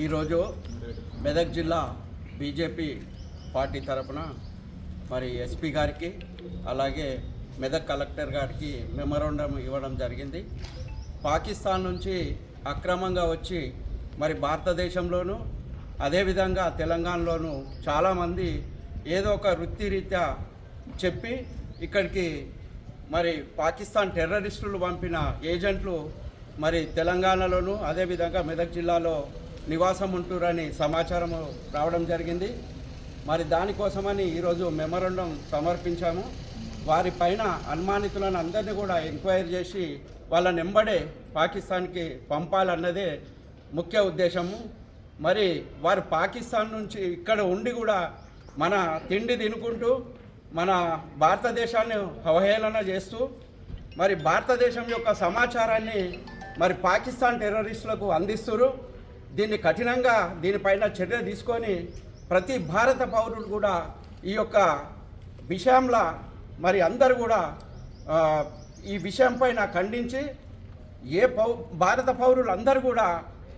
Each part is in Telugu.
ఈరోజు మెదక్ జిల్లా బీజేపీ పార్టీ తరఫున మరి ఎస్పీ గారికి అలాగే మెదక్ కలెక్టర్ గారికి మెమరాండం ఇవ్వడం జరిగింది. పాకిస్తాన్ నుంచి అక్రమంగా వచ్చి మరి భారతదేశంలోనూ అదేవిధంగా తెలంగాణలోనూ చాలామంది ఏదో ఒక వృత్తిరీత్యా చెప్పి ఇక్కడికి మరి పాకిస్తాన్ టెర్రరిస్టులు పంపిన ఏజెంట్లు మరి తెలంగాణలోను అదేవిధంగా మెదక్ జిల్లాలో నివాసం ఉంటురని సమాచారం రావడం జరిగింది. మరి దానికోసమని ఈరోజు మెమోరండం సమర్పించాము. వారి పైన అనుమానితులను అందరినీ కూడా ఎంక్వైరీ చేసి వాళ్ళ నెంబడే పాకిస్తాన్కి పంపాలన్నదే ముఖ్య ఉద్దేశము. మరి వారు పాకిస్తాన్ నుంచి ఇక్కడ ఉండి కూడా మన తిండి తినుకుంటూ మన భారతదేశాన్ని అవహేళన చేస్తూ మరి భారతదేశం యొక్క సమాచారాన్ని మరి పాకిస్తాన్ టెర్రరిస్టులకు అందిస్తున్నారు దీన్ని కఠినంగా దీనిపైన చర్య తీసుకొని ప్రతి భారత పౌరులు కూడా ఈ యొక్క విషయంలో మరి అందరూ కూడా ఈ విషయం పైన ఖండించి ఏ పౌ భారత పౌరులు అందరూ కూడా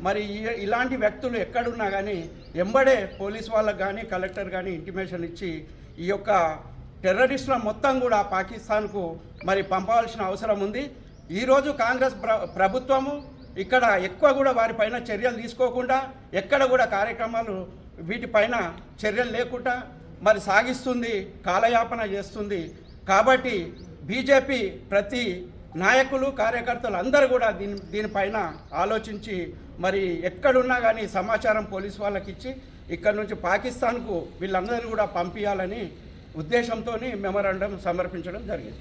మరి ఈ- ఇలాంటి వ్యక్తులు ఎక్కడున్నా కానీ ఎంబడే పోలీస్ వాళ్ళకు కానీ కలెక్టర్ కానీ ఇంటిమేషన్ ఇచ్చి ఈ యొక్క టెర్రరిస్టుల మొత్తం కూడా పాకిస్తాన్కు మరి పంపవలసిన అవసరం ఉంది. ఈరోజు కాంగ్రెస్ ప్ర ప్రభుత్వము ఇక్కడ ఎక్కువ కూడా వారిపైన చర్యలు తీసుకోకుండా ఎక్కడ కూడా కార్యక్రమాలు వీటిపైన చర్యలు లేకుండా మరి సాగిస్తుంది కాలయాపన చేస్తుంది. కాబట్టి బీజేపీ ప్రతి నాయకులు కార్యకర్తలు అందరూ కూడా దీని దీనిపైన ఆలోచించి మరి ఎక్కడున్నా కానీ సమాచారం పోలీస్ వాళ్ళకి ఇచ్చి ఇక్కడ నుంచి పాకిస్తాన్కు వీళ్ళందరినీ కూడా పంపించాలని ఉద్దేశంతో మెమరాండం సమర్పించడం జరిగింది.